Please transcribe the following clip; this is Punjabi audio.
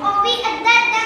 ਉਹ ਵੀ ਅੱਧਾ ਅੱਧਾ